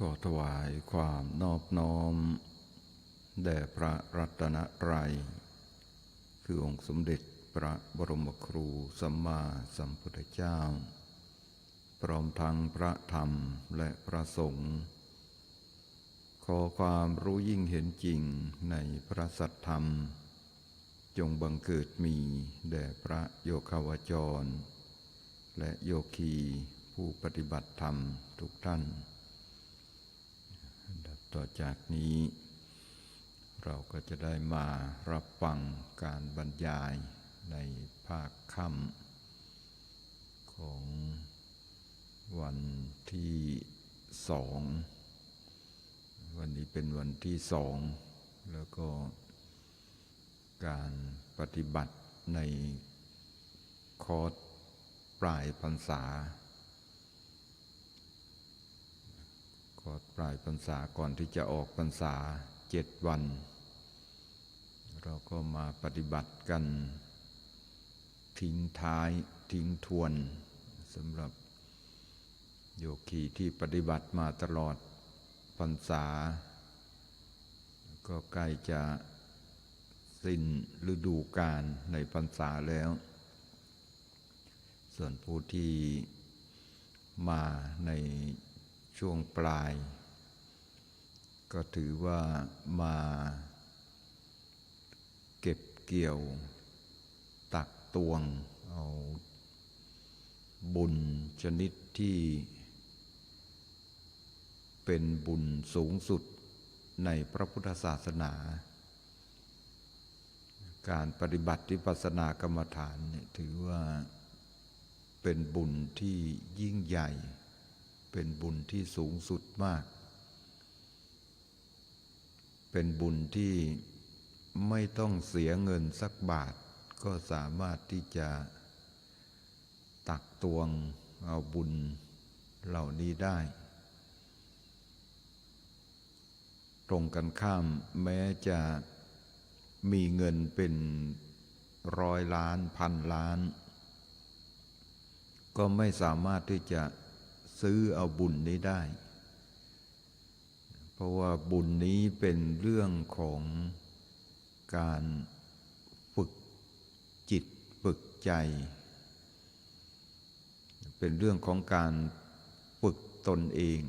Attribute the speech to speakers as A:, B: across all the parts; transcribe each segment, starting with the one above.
A: ขอถวายความนอบน้อม แด่พระรัตนตรัย คือองค์สมเด็จพระบรมครูสัมมาสัมพุทธเจ้า พร้อมทั้งพระธรรมและพระสงฆ์ขอความรู้ยิ่งเห็นจริงในพระสัทธรรม จงบังเกิดมีแด่พระโยคาวจร และโยคีผู้ปฏิบัติธรรมทุกท่าน ต่อจากนี้ เราก็จะได้มารับฟังการบรรยายในภาคค่ำของวันที่สองวันนี้เป็นวันที่สอง แล้วก็การปฏิบัติในคอร์สปลายพรรษา คอร์สปลายพรรษาก่อนที่จะออกพรรษาเจ็ดวัน เราก็มาปฏิบัติกัน ทิ้งท้ายทิ้งทวนสำหรับโยคีที่ปฏิบัติมาตลอดพรรษา ก็ใกล้จะสิ้นฤดูกาลในพรรษาแล้ว ส่วนผู้ที่มาใน ช่วงปลาย ก็ถือว่ามาเก็บเกี่ยวตักตวงเอาบุญชนิดที่เป็นบุญสูงสุดในพระพุทธศาสนา การปฏิบัติที่ปัสนากรรมฐานเนี่ยถือว่าเป็นบุญที่ยิ่งใหญ่ เป็นบุญที่สูงสุดมาก เป็นบุญที่ไม่ต้องเสียเงินสักบาท ก็สามารถที่จะตักตวงเอาบุญเหล่านี้ได้ ตรงกันข้ามแม้จะมีเงินเป็นร้อยล้านพันล้าน ก็ไม่สามารถที่จะ ซื้อเอาบุญนี้ได้ เพราะว่าบุญนี้เป็นเรื่องของการฝึกจิตฝึกใจ เป็นเรื่องของการฝึกตนเอง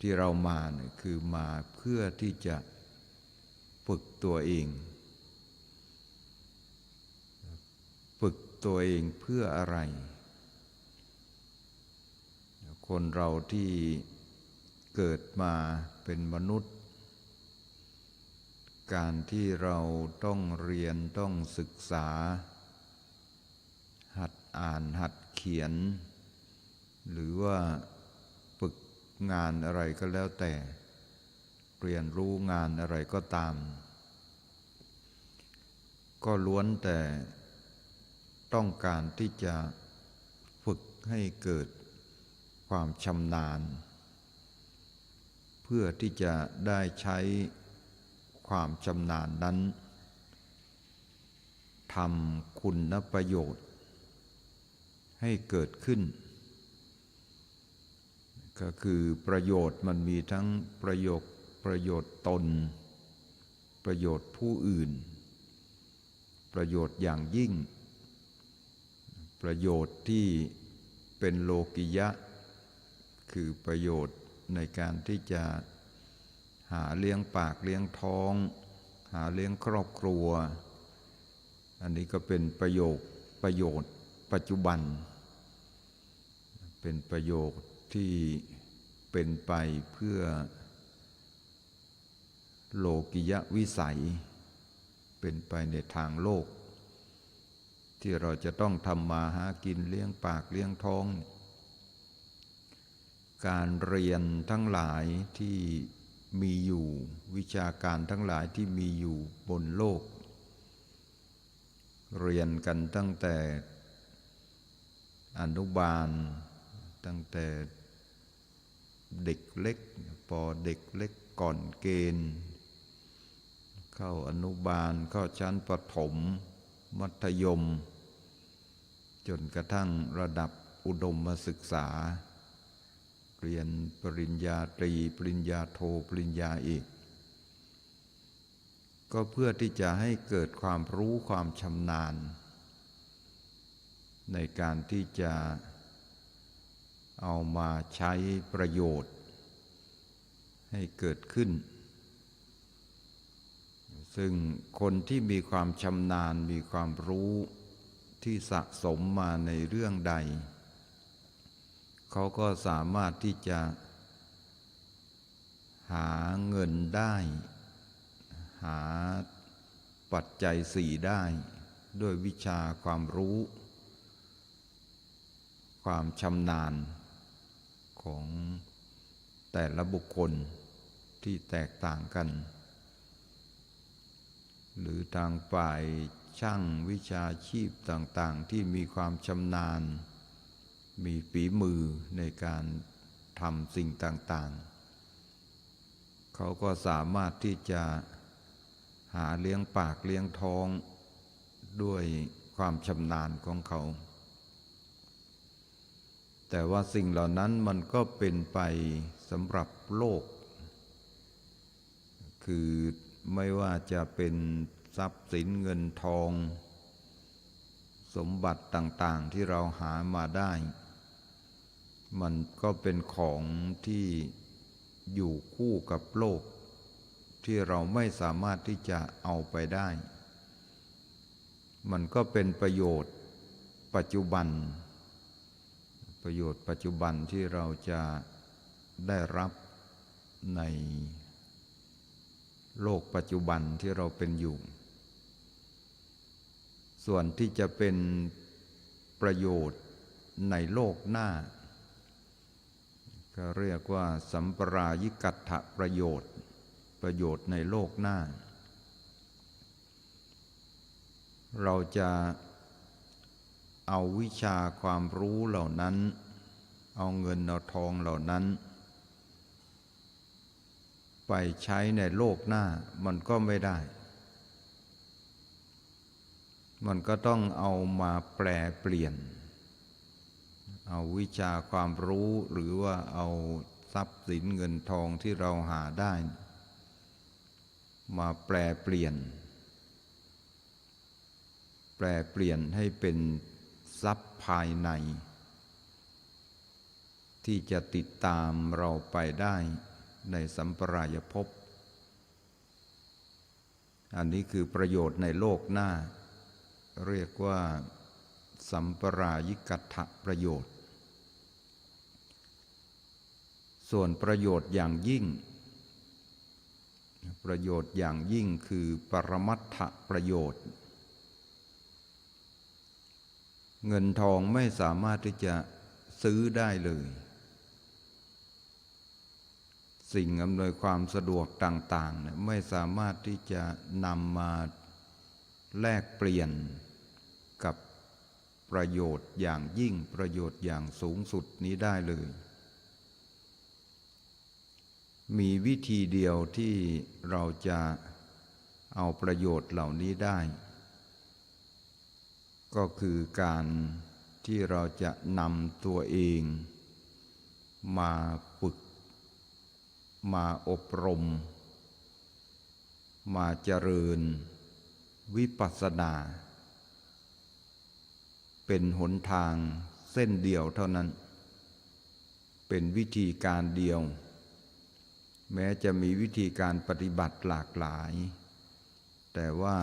A: ที่เรามาเนี่ยคือมาเพื่อที่จะฝึกตัวเอง ฝึกตัวเองเพื่ออะไร คนเราที่เกิดมาเป็นมนุษย์ การที่เราต้องเรียนต้องศึกษา หัดอ่านหัดเขียน หรือว่าฝึกงานอะไรก็แล้วแต่ เรียนรู้งานอะไรก็ตาม ก็ล้วนแต่ต้องการที่จะฝึกให้เกิด ความชำนาญ เพื่อที่จะได้ใช้ความชำนาญนั้นทำคุณประโยชน์ ให้เกิดขึ้น ก็คือประโยชน์มันมีทั้งประโยชน์ประโยชน์ตน ประโยชน์ผู้อื่น ประโยชน์อย่างยิ่ง ประโยชน์ที่เป็นโลกิยะ คือประโยชน์ในการที่จะหาเลี้ยงปากเลี้ยงท้อง หาเลี้ยงครอบครัว อันนี้ก็เป็นประโยชน์ประโยชน์ปัจจุบัน เป็นประโยชน์ที่เป็นไปเพื่อโลกิยะวิสัย เป็นไปในทางโลก ที่เราจะต้องทำมาหากินเลี้ยงปากเลี้ยงท้อง การเรียนทั้งหลายที่มีอยู่ วิชาการทั้งหลายที่มีอยู่บนโลก เรียนกันตั้งแต่อนุบาล ตั้งแต่เด็กเล็กพอเด็กเล็กก่อนเกณฑ์ เข้าอนุบาลเข้าชั้นประถม มัธยม จนกระทั่งระดับอุดมศึกษา เรียนปริญญาตรี ปริญญาโทปริญญาเอกก็เพื่อที่จะให้เกิดความรู้ความชำนาญ ในการที่จะเอามาใช้ประโยชน์ ให้เกิดขึ้น ซึ่งคนที่มีความชำนาญมีความรู้ที่สะสมมาในเรื่องใด เขาก็สามารถที่จะหาเงินได้ หาปัจจัยสี่ได้ ด้วยวิชาความรู้ ความชำนาญของแต่ละบุคคลที่แตกต่างกัน หรือทางฝ่ายช่างวิชาชีพต่างๆ ที่มีความชำนาญ มีฝีมือในการทำสิ่งต่างๆ เขาก็สามารถที่จะหาเลี้ยงปากเลี้ยงท้องด้วยความชำนาญของเขา แต่ว่าสิ่งเหล่านั้นมันก็เป็นไปสำหรับโลก คือไม่ว่าจะเป็นทรัพย์สินเงินทอง สมบัติต่างๆที่เราหามาได้ มันก็เป็นของที่อยู่คู่กับโลก ที่เราไม่สามารถที่จะเอาไปได้ มันก็เป็นประโยชน์ปัจจุบัน ประโยชน์ปัจจุบันที่เราจะได้รับในโลกปัจจุบันที่เราเป็นอยู่ ส่วนที่จะเป็นประโยชน์ในโลกหน้า ก็เรียกว่า สัมปรายิกัตถประโยชน์ ประโยชน์ในโลกหน้า เราจะเอาวิชาความรู้เหล่านั้น เอาเงินเอาทองเหล่านั้น ไปใช้ในโลกหน้ามันก็ไม่ได้ มันก็ต้องเอามาแปลเปลี่ยน เอาวิชาความรู้หรือว่าเอาทรัพย์สินเงินทองที่เราหาได้ มาแปลเปลี่ยน แปลเปลี่ยนให้เป็นทรัพย์ภายใน ที่จะติดตามเราไปได้ในสัมปรายภพ อันนี้คือประโยชน์ในโลกหน้า เรียกว่าสัมปรายิกัตถประโยชน์ ส่วนประโยชน์อย่างยิ่ง ประโยชน์อย่างยิ่งคือปรมัตถประโยชน์ เงินทองไม่สามารถที่จะซื้อได้เลย สิ่งอำนวยความสะดวกต่างๆเนี่ยไม่สามารถที่จะนำมาแลกเปลี่ยนกับประโยชน์อย่างยิ่งประโยชน์อย่างสูงสุดนี้ได้เลย มีวิธีเดียวที่เราจะเอาประโยชน์เหล่านี้ได้ ก็คือการที่เราจะนำตัวเอง มาฝึก มาอบรม มาเจริญ วิปัสสนา เป็นหนทางเส้นเดียวเท่านั้น เป็นวิธีการเดียว แม้จะมีวิธีการปฏิบัติหลากหลาย แต่ว่า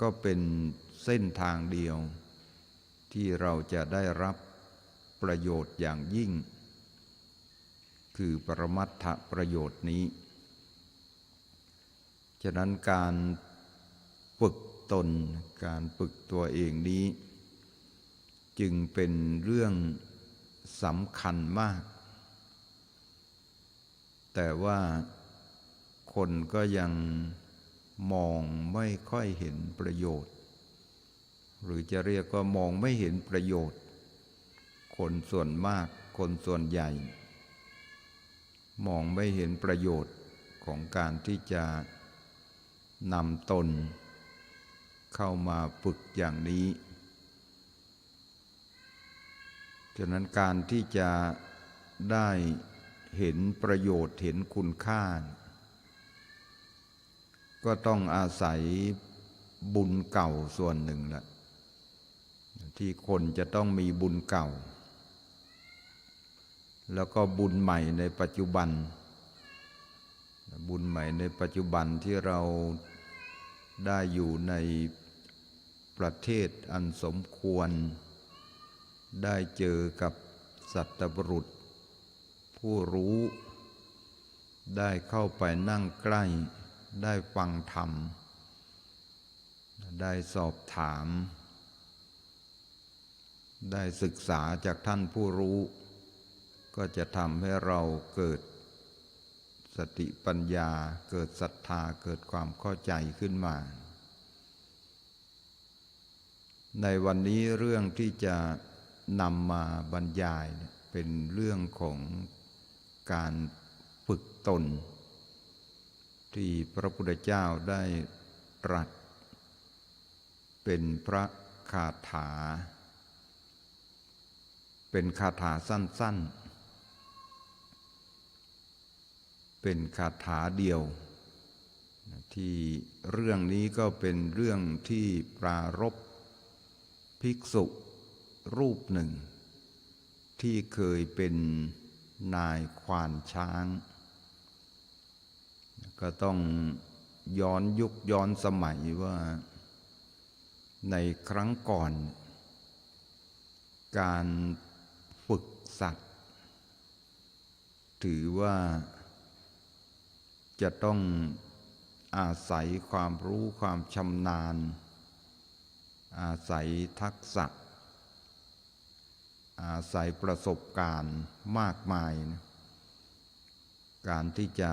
A: ก็เป็นเส้นทางเดียว ที่เราจะได้รับประโยชน์อย่างยิ่ง คือปรมัตถประโยชน์นี้ ฉะนั้นการฝึกตนการฝึกตัวเองนี้ จึงเป็นเรื่องสำคัญมาก แต่ว่าคนก็ยังมองไม่ค่อยเห็นประโยชน์ หรือจะเรียกว่ามองไม่เห็นประโยชน์ คนส่วนมากคนส่วนใหญ่ มองไม่เห็นประโยชน์ของการที่จะนำตน เข้ามาฝึกอย่างนี้ฉะนั้นการที่จะได้ เห็นประโยชน์เห็นคุณค่า ก็ต้องอาศัยบุญเก่าส่วนหนึ่งแหละที่คนจะต้องมีบุญเก่า แล้วก็บุญใหม่ในปัจจุบัน บุญใหม่ในปัจจุบันที่เราได้อยู่ในประเทศอันสมควร ได้เจอกับสัตบุรุษ ผู้รู้ ได้เข้าไปนั่งใกล้ ได้ฟังธรรม ได้สอบถาม ได้ศึกษาจากท่านผู้รู้ ก็จะทำให้เราเกิดสติปัญญาเกิดศรัทธาเกิดความเข้าใจขึ้นมา ในวันนี้เรื่องที่จะนำมาบรรยายเป็นเรื่องของ การฝึกตน ที่พระพุทธเจ้าได้ตรัส เป็นพระคาถา เป็นคาถาสั้นๆ เป็นคาถาเดียว ที่เรื่องนี้ก็เป็นเรื่องที่ปรารบภิกษุรูปหนึ่ง ที่เคยเป็น นายควานช้าง ก็ต้องย้อนยุคย้อนสมัยว่า ในครั้งก่อน การฝึกสัตว์ ถือว่าจะต้องอาศัยความรู้ความชำนาญ อาศัยทักษะ อาศัยประสบการณ์มากมายนะการที่จะ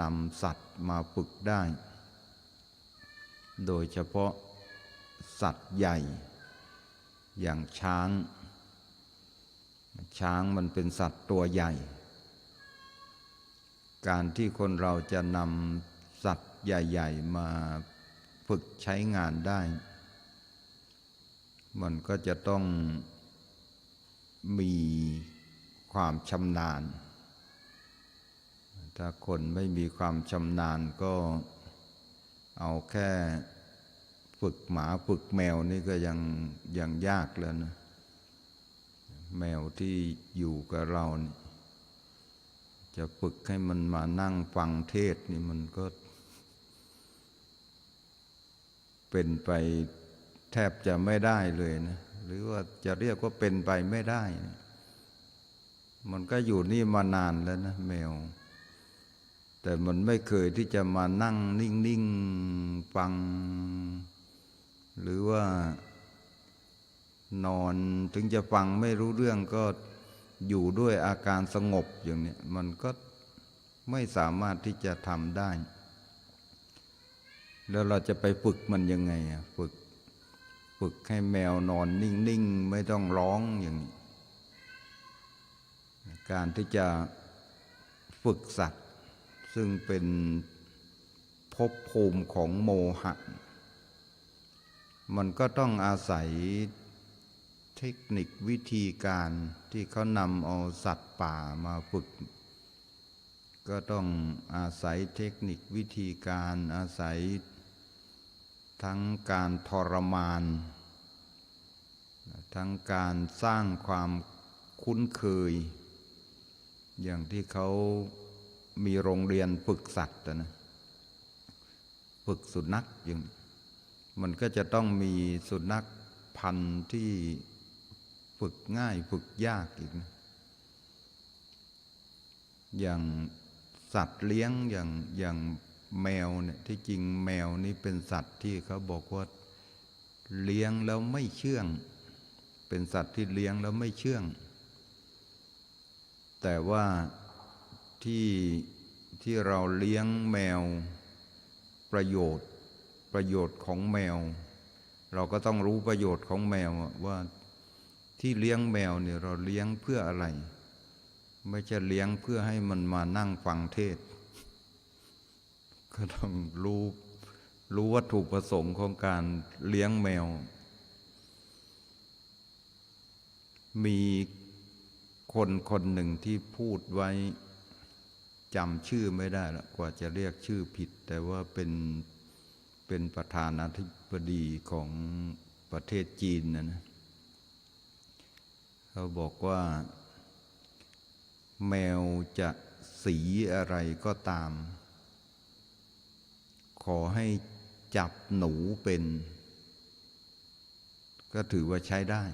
A: นำสัตว์มาฝึกได้ โดยเฉพาะสัตว์ใหญ่ อย่างช้าง ช้างมันเป็นสัตว์ตัวใหญ่ การที่คนเราจะนำสัตว์ใหญ่ ๆ มาฝึกใช้งานได้ มันก็จะต้อง มีความชำนาญ ถ้าคนไม่มีความชำนาญก็เอาแค่ฝึกหมาฝึกแมวนี่ก็ยังยังยากแล้วนะ แมวที่อยู่กับเรานี่จะฝึกให้มันมานั่งฟังเทศนี่มันก็ เป็นไปแทบจะไม่ได้เลยนะ หรือว่าจะเรียกว่าเป็นไปไม่ได้ มันก็อยู่นี่มานานแล้วนะแมว แต่มันไม่เคยที่จะมานั่งนิ่งๆฟัง หรือว่านอนถึงจะฟังไม่รู้เรื่องก็อยู่ด้วยอาการสงบอย่างนี้มันก็ไม่สามารถที่จะทำได้ แล้วเราจะไปฝึกมันยังไงอะฝึก ฝึกให้แมวนอนนิ่งๆ ไม่ต้องร้องอย่างนี้ การที่จะฝึกสัตว์ ซึ่งเป็นภพภูมิของโมหะ มันก็ต้องอาศัยเทคนิควิธีการที่เขานำเอาสัตว์ป่ามาฝึก ก็ต้องอาศัยเทคนิควิธีการอาศัย ทั้งการทรมาน ทั้งการสร้างความคุ้นเคย อย่างที่เขามีโรงเรียนฝึกสัตว์นะฝึกสุนัขอย่างมันก็จะต้องมีสุนัขพันธุ์ที่ฝึกง่ายฝึกยากอีกนะอย่างสัตว์เลี้ยงอย่างอย่าง แมวเนี่ยที่จริงแมวนี่เป็นสัตว์ที่เขาบอกว่าเลี้ยงแล้วไม่เชื่อง เป็นสัตว์ที่เลี้ยงแล้วไม่เชื่อง แต่ว่าที่ที่เราเลี้ยงแมวประโยชน์ประโยชน์ของแมว เราก็ต้องรู้ประโยชน์ของแมวว่าที่เลี้ยงแมวเนี่ยเราเลี้ยงเพื่ออะไร ไม่ใช่เลี้ยงเพื่อให้มันมานั่งฟังเทศ ก็ต้องรู้รู้วัตถุประสงค์ของการเลี้ยงแมว มีคนคนหนึ่งที่พูดไว้จำชื่อไม่ได้ละกว่าจะเรียกชื่อผิด แต่ว่าเป็นเป็นประธานาธิบดีของประเทศจีนนะนะเขาบอกว่า แมวจะสีอะไรก็ตาม ขอให้จับหนูเป็น ก็ถือว่าใช้ได้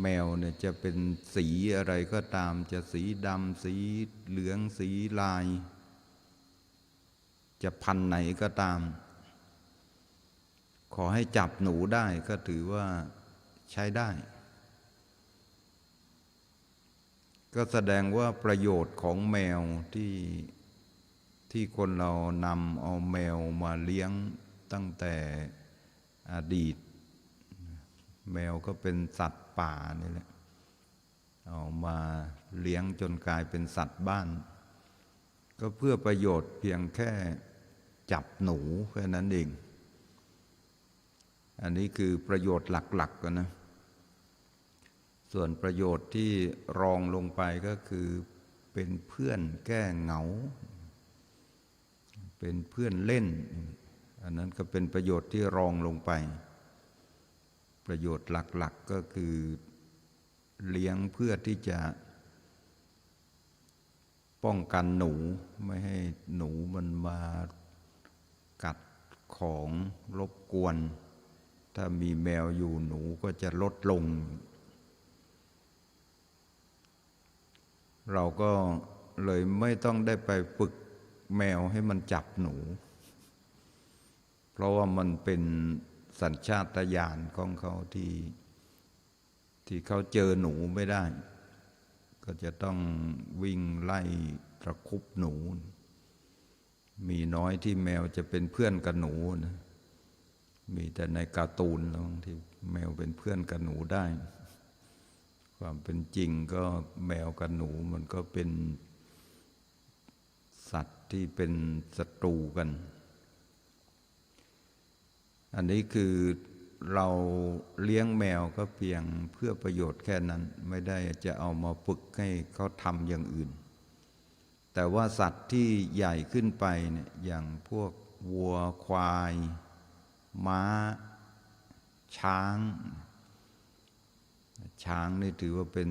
A: แมวเนี่ยจะเป็นสีอะไรก็ตาม จะสีดำสีเหลืองสีลาย จะพันไหนก็ตาม ขอให้จับหนูได้ก็ถือว่าใช้ได้ ก็แสดงว่าประโยชน์ของแมวที่ ที่คนเรานำเอาแมวมาเลี้ยงตั้งแต่อดีต แมวก็เป็นสัตว์ป่านี่แหละเอามาเลี้ยงจนกลายเป็นสัตว์บ้าน ก็เพื่อประโยชน์เพียงแค่จับหนูแค่นั้นเอง อันนี้คือประโยชน์หลักๆกันนะ ส่วนประโยชน์ที่รองลงไปก็คือเป็นเพื่อนแก้เหงา เป็นเพื่อนเล่น อันนั้นก็เป็นประโยชน์ที่รองลงไป ประโยชน์หลักๆก็คือเลี้ยงเพื่อที่จะป้องกันหนูไม่ให้หนูมันมากัดของรบกวน ถ้ามีแมวอยู่หนูก็จะลดลง เราก็เลยไม่ต้องได้ไปฝึก แมวให้มันจับหนู เพราะว่ามันเป็นสัญชาตญาณของเขาที่ที่เขาเจอหนูไม่ได้ ก็จะต้องวิ่งไล่ตะคุบหนู มีน้อยที่แมวจะเป็นเพื่อนกับหนูนะมีแต่ในการ์ตูนที่แมวเป็นเพื่อนกับหนูได้ ความเป็นจริงก็แมวกับหนูมันก็เป็น สัตว์ที่เป็นศัตรูกัน อันนี้คือเราเลี้ยงแมวก็เพียงเพื่อประโยชน์แค่นั้นไม่ได้จะเอามาฝึกให้เขาทำอย่างอื่น แต่ว่าสัตว์ที่ใหญ่ขึ้นไปเนี่ยอย่างพวกวัวควาย ม้า ช้าง ช้างนี่ถือว่าเป็น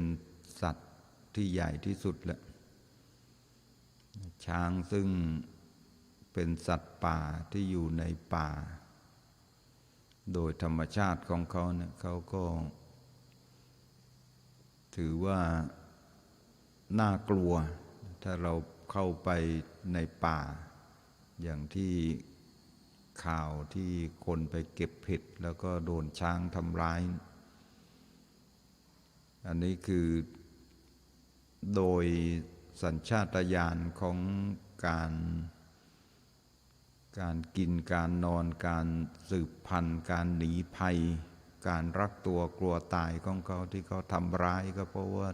A: สัตว์ที่ใหญ่ที่สุดแหละ ช้างซึ่งเป็นสัตว์ป่าที่อยู่ในป่า โดยธรรมชาติของเขาเนี่ยเขาก็ ถือว่าน่ากลัว ถ้าเราเข้าไปในป่า อย่างที่ข่าวที่คนไปเก็บเห็ดแล้วก็โดนช้างทำร้าย อันนี้คือโดย สัญชาตญาณของการการกินการนอนการสืบพันธุ์ การหนีภัย การรักตัวกลัวตายของเขาที่เขาทำร้ายก็เพราะว่า